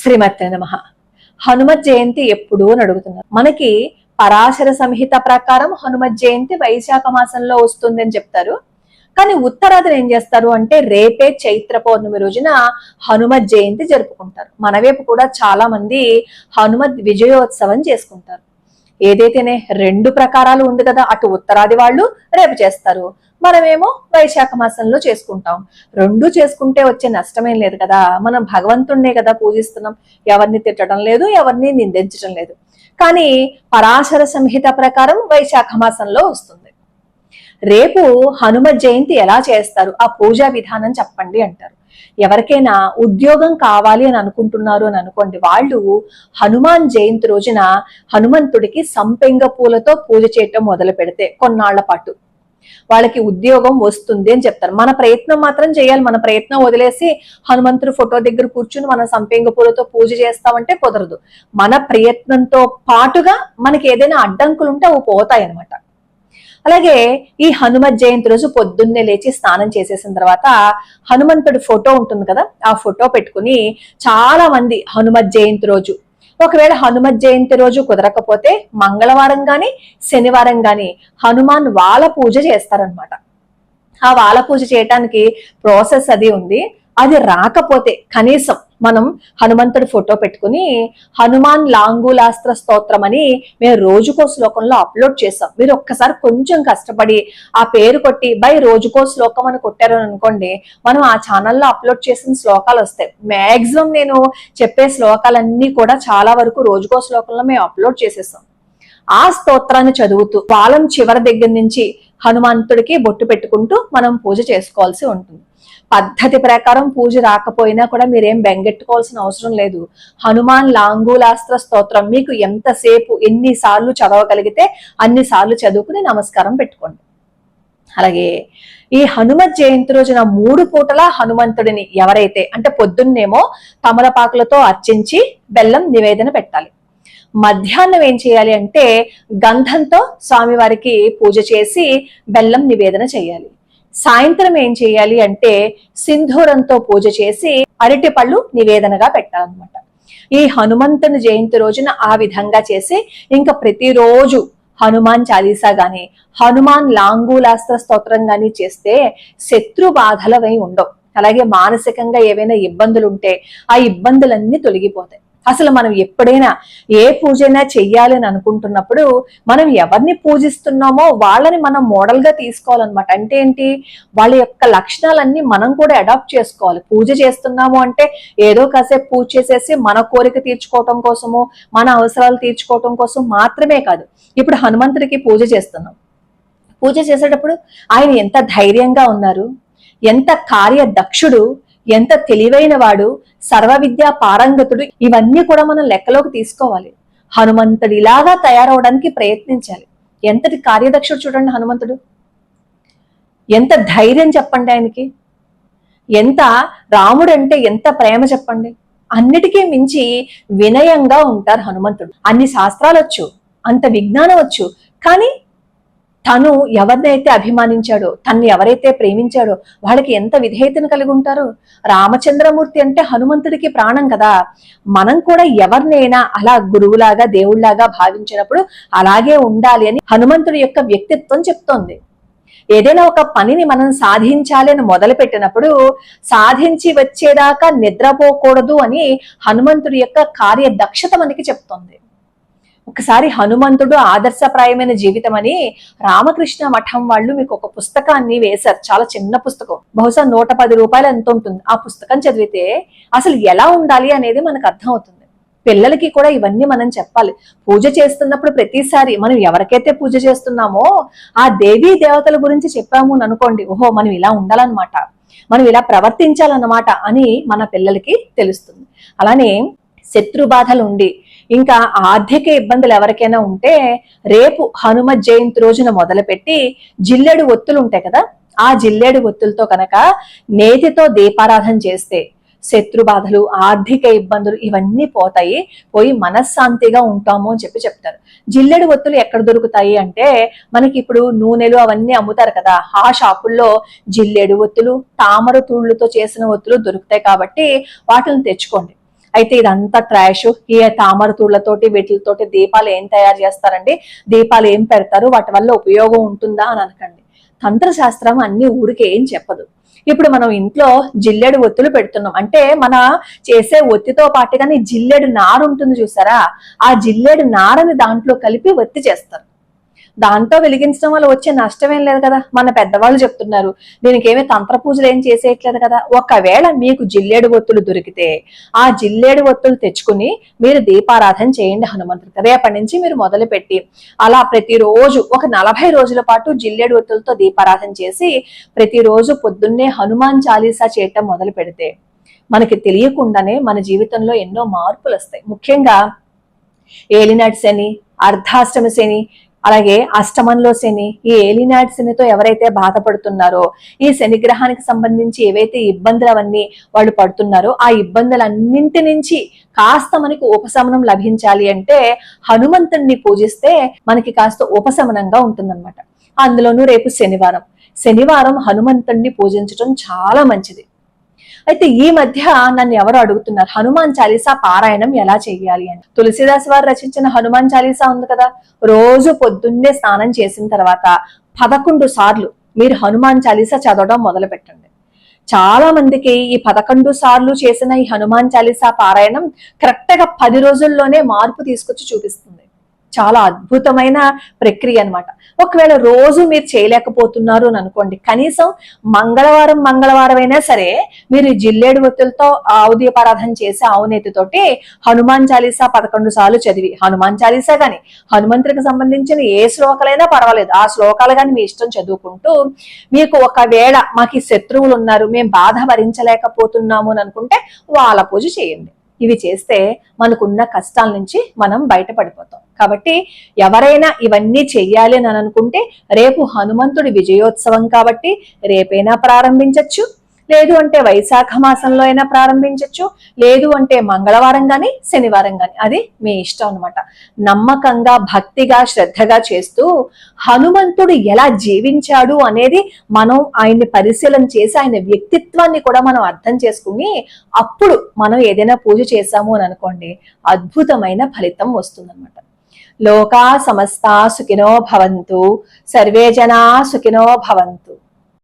శ్రీమతి నమ. హనుమత్ జయంతి ఎప్పుడు అని అడుగుతున్నారు. మనకి పరాశర సంహిత ప్రకారం హనుమత్ జయంతి వైశాఖ మాసంలో వస్తుంది అని చెప్తారు. కానీ ఉత్తరాదిని ఏం చేస్తారు అంటే రేపే చైత్ర పౌర్ణమి రోజున హనుమత్ జయంతి జరుపుకుంటారు. మన వైపు కూడా చాలా మంది హనుమత్ విజయోత్సవం చేసుకుంటారు. ఏదైతేనే రెండు ప్రకారాలు ఉంది కదా అటు ఉత్తరాది వాళ్ళు రేపు చేస్తారు. మనమేమో వైశాఖ మాసంలో చేసుకుంటాం. రెండు చేసుకుంటే వచ్చే నష్టమేం లేదు కదా. మనం భగవంతుణ్ణే కదా పూజిస్తున్నాం. ఎవరిని తిట్టడం లేదు ఎవరిని నిందించడం లేదు. కానీ పరాశర సంహిత ప్రకారం వైశాఖ మాసంలో వస్తుంది. రేపు హనుమ జయంతి ఎలా చేస్తారు? ఆ పూజా విధానం చెప్పండి అంటారు. ఎవరికైనా ఉద్యోగం కావాలి అని అనుకుంటున్నారు అని అనుకోండి వాళ్ళు హనుమాన్ జయంతి రోజున హనుమంతుడికి సంపెంగ పూలతో పూజ చేయటం మొదలు పెడితే కొన్నాళ్ళ పాటు. వాళ్ళకి ఉద్యోగం వస్తుంది అని చెప్తారు. మన ప్రయత్నం మాత్రం చేయాలి. మన ప్రయత్నం వదిలేసి హనుమంతుడు ఫోటో దగ్గర కూర్చుని మనం సంపెంగ పూలతో పూజ చేస్తామంటే కుదరదు. మన ప్రయత్నంతో పాటుగా మనకి ఏదైనా అడ్డంకులు ఉంటే అవి పోతాయి అనమాట అలాగే ఈ హనుమత్ జయంతి రోజు పొద్దున్నే లేచి స్నానం చేసేసిన తర్వాత హనుమంతుడి ఫోటో ఉంటుంది కదా ఆ ఫోటో పెట్టుకుని చాలా మంది హనుమత్ జయంతి రోజు. ఒకవేళ హనుమత్ జయంతి రోజు కుదరకపోతే మంగళవారం గాని శనివారం గాని హనుమాన్ వాల పూజ చేస్తారనమాట ఆ వాల పూజ చేయటానికి ప్రాసెస్ అది ఉంది. అది రాకపోతే కనీసం మనం హనుమంతుడి ఫోటో పెట్టుకుని హనుమాన్ లాంగులాస్త్ర స్తోత్రం అని మేము రోజుకో శ్లోకంలో అప్లోడ్ చేసాం మీరు ఒక్కసారి కొంచెం కష్టపడి ఆ పేరు కొట్టి బై రోజుకో శ్లోకం అని కొట్టారు అనుకోండి మనం ఆ ఛానల్లో అప్లోడ్ చేసిన శ్లోకాలు వస్తాయి. మాక్సిమం నేను చెప్పే శ్లోకాలన్నీ కూడా చాలా వరకు రోజుకో శ్లోకంలో మేము అప్లోడ్ చేసేసాం. ఆ స్తోత్రాన్ని చదువుతూ పాలం చివరి దగ్గర నుంచి హనుమంతుడికి బొట్టు పెట్టుకుంటూ మనం పూజ చేసుకోవాల్సి ఉంటుంది. పద్ధతి ప్రకారం పూజ రాకపోయినా కూడా మీరేం బెంగెట్టుకోవాల్సిన అవసరం లేదు. హనుమాన్ లాంగూలాస్త్ర స్తోత్రం మీకు ఎంతసేపు ఎన్నిసార్లు చదవగలిగితే అన్ని సార్లు చదువుకుని నమస్కారం పెట్టుకోండి. అలాగే ఈ హనుమత్ జయంతి రోజున మూడు పూటల హనుమంతుడిని ఎవరైతే అంటే పొద్దున్నేమో తమలపాకులతో అర్చించి బెల్లం నివేదన పెట్టాలి. మధ్యాహ్నం ఏం చేయాలి అంటే గంధంతో స్వామివారికి పూజ చేసి బెల్లం నివేదన చేయాలి. సాయంత్రం ఏం చేయాలి అంటే సింధూరంతో పూజ చేసి అరటి పళ్ళు నివేదనగా పెట్టాలన్నమాట. ఈ హనుమంతుని జయంతి రోజున ఆ విధంగా చేసి ఇంకా ప్రతిరోజు హనుమాన్ చాలీసా గాని హనుమాన్ లాంగూలాస్త్ర స్తోత్రం గాని చేస్తే శత్రు బాధలవై ఉండవు. అలాగే మానసికంగా ఏవైనా ఇబ్బందులు ఉంటే ఆ ఇబ్బందులన్నీ తొలగిపోతాయి. అసలు మనం ఎప్పుడైనా ఏ పూజైనా చెయ్యాలి అని అనుకుంటున్నప్పుడు మనం ఎవరిని పూజిస్తున్నామో వాళ్ళని మనం మోడల్గా తీసుకోవాలన్నమాట. అంటే ఏంటి? వాళ్ళ యొక్క లక్షణాలన్నీ మనం కూడా అడాప్ట్ చేసుకోవాలి. పూజ చేస్తున్నాము అంటే ఏదో కాసేపు పూజ చేసేసి మన కోరిక తీర్చుకోవటం కోసము మన అవసరాలు తీర్చుకోవటం కోసం మాత్రమే కాదు. ఇప్పుడు హనుమంతుడికి పూజ చేస్తున్నాం. పూజ చేసేటప్పుడు ఆయన ఎంత ధైర్యంగా ఉన్నారు? ఎంత కార్యదక్షుడు? ఎంత తెలివైన వాడు సర్వ విద్యా పారంగతుడు ఇవన్నీ కూడా మనం లెక్కలోకి తీసుకోవాలి. హనుమంతుడు ఇలాగా తయారవడానికి ప్రయత్నించాలి. ఎంతటి కార్యదక్షుడు చూడండి హనుమంతుడు. ఎంత ధైర్యం చెప్పండి ఆయనకి. ఎంత రాముడు అంటే ఎంత ప్రేమ చెప్పండి. అన్నిటికీ మించి వినయంగా ఉంటారు హనుమంతుడు. అన్ని శాస్త్రాలు వచ్చు అంత విజ్ఞానం వచ్చు కానీ తను ఎవరినైతే అభిమానించాడో తన్ని ఎవరైతే ప్రేమించాడో వాళ్ళకి ఎంత విధేయతను కలిగి ఉంటారు? రామచంద్రమూర్తి అంటే హనుమంతుడికి ప్రాణం కదా. మనం కూడా ఎవరినైనా అలా గురువులాగా దేవుళ్ళాగా భావించినప్పుడు అలాగే ఉండాలి అని హనుమంతుడి యొక్క వ్యక్తిత్వం చెప్తోంది. ఏదైనా ఒక పనిని మనం సాధించాలి అని మొదలు పెట్టినప్పుడు సాధించి వచ్చేదాకా నిద్రపోకూడదు అని హనుమంతుడి యొక్క కార్యదక్షత మనకి చెప్తోంది. ఒకసారి హనుమంతుడు ఆదర్శప్రాయమైన జీవితం అని రామకృష్ణ మఠం వాళ్ళు మీకు ఒక పుస్తకాన్ని వేశారు. చాలా చిన్న పుస్తకం. బహుశా నూట పది రూపాయలు ఎంత ఉంటుంది? ఆ పుస్తకం చదివితే అసలు ఎలా ఉండాలి అనేది మనకు అర్థం అవుతుంది పిల్లలకి కూడా ఇవన్నీ మనం చెప్పాలి. పూజ చేస్తున్నప్పుడు ప్రతిసారి మనం ఎవరికైతే పూజ చేస్తున్నామో ఆ దేవీ దేవతల గురించి చెప్పాము అని అనుకోండి. ఓహో మనం ఇలా ఉండాలన్నమాట. మనం ఇలా ప్రవర్తించాలన్నమాట అని మన పిల్లలకి తెలుస్తుంది. అలానే శత్రు బాధలు ఉండి ఇంకా ఆర్థిక ఇబ్బందులు ఎవరికైనా ఉంటే రేపు హనుమ జయంతి రోజున మొదలుపెట్టి జిల్లెడు ఒత్తులు ఉంటాయి కదా ఆ జిల్లేడు ఒత్తులతో కనుక నేతితో దీపారాధన చేస్తే శత్రు బాధలు ఆర్థిక ఇబ్బందులు ఇవన్నీ పోతాయి పోయి మనశ్శాంతిగా ఉంటాము అని చెప్పి చెప్తారు. జిల్లెడు ఒత్తులు ఎక్కడ దొరుకుతాయి అంటే మనకి ఇప్పుడు నూనెలు అవన్నీ అమ్ముతారు కదా ఆ షాపుల్లో జిల్లెడు ఒత్తులు తామర తూళ్ళతో చేసిన ఒత్తులు దొరుకుతాయి కాబట్టి వాటిని తెచ్చుకోండి. అయితే ఇదంతా ట్రాష్ ఈ తామర తూళ్ళతోటి వీటితోటి దీపాలు ఏం తయారు చేస్తారండి? దీపాలు ఏం పెడతారు? వాటి వల్ల ఉపయోగం ఉంటుందా అని అనకండి. తంత్రశాస్త్రం అన్ని ఊరికే ఏం చెప్పదు. ఇప్పుడు మనం ఇంట్లో జిల్లెడు ఒత్తులు పెడుతున్నాం. అంటే మన చేసే ఒత్తితో పాటుగానే జిల్లెడు నారు ఉంటుంది చూసారా? ఆ జిల్లెడు నారని దాంట్లో కలిపి ఒత్తి చేస్తారు. దాంతో వెలిగించడం వల్ల వచ్చే నష్టం ఏం లేదు కదా. మన పెద్దవాళ్ళు చెప్తున్నారు దీనికి ఏమి తంత్ర పూజలు ఏం చేసేయట్లేదు కదా. ఒకవేళ మీకు జిల్లేడు ఒత్తులు దొరికితే ఆ జిల్లేడు ఒత్తులు తెచ్చుకుని మీరు దీపారాధన చేయండి హనుమంతుడికి రేపటి నుంచి మీరు మొదలు పెట్టి అలా ప్రతిరోజు ఒక నలభై రోజుల పాటు జిల్లేడు ఒత్తులతో దీపారాధన చేసి ప్రతిరోజు పొద్దున్నే హనుమాన్ చాలీసా చేయటం మొదలు పెడితే మనకి తెలియకుండానే మన జీవితంలో ఎన్నో మార్పులు వస్తాయి. ముఖ్యంగా ఏలినాటి శని అర్ధాష్టమ శని అలాగే అష్టమంలో శని ఈ ఏలినాటి శనితో ఎవరైతే బాధపడుతున్నారో ఈ శని గ్రహానికి సంబంధించి ఏవైతే ఇబ్బందులు అవన్నీ వాళ్ళు పడుతున్నారో ఆ ఇబ్బందులన్నింటి నుంచి కాస్త మనకి ఉపశమనం లభించాలి అంటే హనుమంతుణ్ణి పూజిస్తే మనకి కాస్త ఉపశమనంగా ఉంటుందన్నమాట. అందులోనూ రేపు శనివారం. శనివారం హనుమంతుణ్ణి పూజించడం చాలా మంచిది. అయితే ఈ మధ్య నన్ను ఎవరు అడుగుతున్నారు? హనుమాన్ చాలీసా పారాయణం ఎలా చేయాలి అని. తులసిదాస్ వారు రచించిన హనుమాన్ చాలీసా ఉంది కదా? రోజు పొద్దున్నే స్నానం చేసిన తర్వాత పదకొండు సార్లు మీరు హనుమాన్ చాలీసా చదవడం మొదలు పెట్టండి చాలా మందికి ఈ పదకొండు సార్లు చేసిన ఈ హనుమాన్ చాలీసా పారాయణం కరెక్ట్గా పది రోజుల్లోనే మార్పు తీసుకొచ్చి చూపిస్తుంది. చాలా అద్భుతమైన ప్రక్రియ అన్నమాట. ఒకవేళ రోజు మీరు చేయలేకపోతున్నారు అని అనుకోండి కనీసం మంగళవారం మంగళవారం అయినా సరే మీరు జిల్లేడు ఒత్తులతో ఆవు చేసి ఆవునేతితోటి హనుమాన్ చాలీసా పదకొండు సార్లు చదివి హనుమాన్ చాలీసా గాని హనుమంతుడికి సంబంధించిన ఏ శ్లోకాలైనా పర్వాలేదు. ఆ శ్లోకాలు కానీ మీ ఇష్టం చదువుకుంటూ మీకు ఒకవేళ మాకు శత్రువులు ఉన్నారు మేము బాధ భరించలేకపోతున్నాము అని అనుకుంటే వాళ్ళ పూజ చేయండి. ఇవి చేస్తే మనకున్న కష్టాల నుంచి మనం బయటపడిపోతాం. కాబట్టి ఎవరైనా ఇవన్నీ చెయ్యాలి అని అనుకుంటే రేపు హనుమంతుడి విజయోత్సవం కాబట్టి రేపైనా ప్రారంభించవచ్చు లేదు అంటే వైశాఖ మాసంలో అయినా ప్రారంభించవచ్చు లేదు అంటే మంగళవారం కానీ శనివారం కానీ అది మీ ఇష్టం అనమాట నమ్మకంగా భక్తిగా శ్రద్ధగా చేస్తూ హనుమంతుడు ఎలా జీవించాడు అనేది మనం ఆయన్ని పరిశీలన చేసి ఆయన వ్యక్తిత్వాన్ని కూడా మనం అర్థం చేసుకుని అప్పుడు మనం ఏదైనా పూజ చేశాము అని అనుకోండి అద్భుతమైన ఫలితం వస్తుందన్నమాట. లోకా సమస్తా సుఖినో భవంతు సర్వే జనా సుఖినో భవంతు.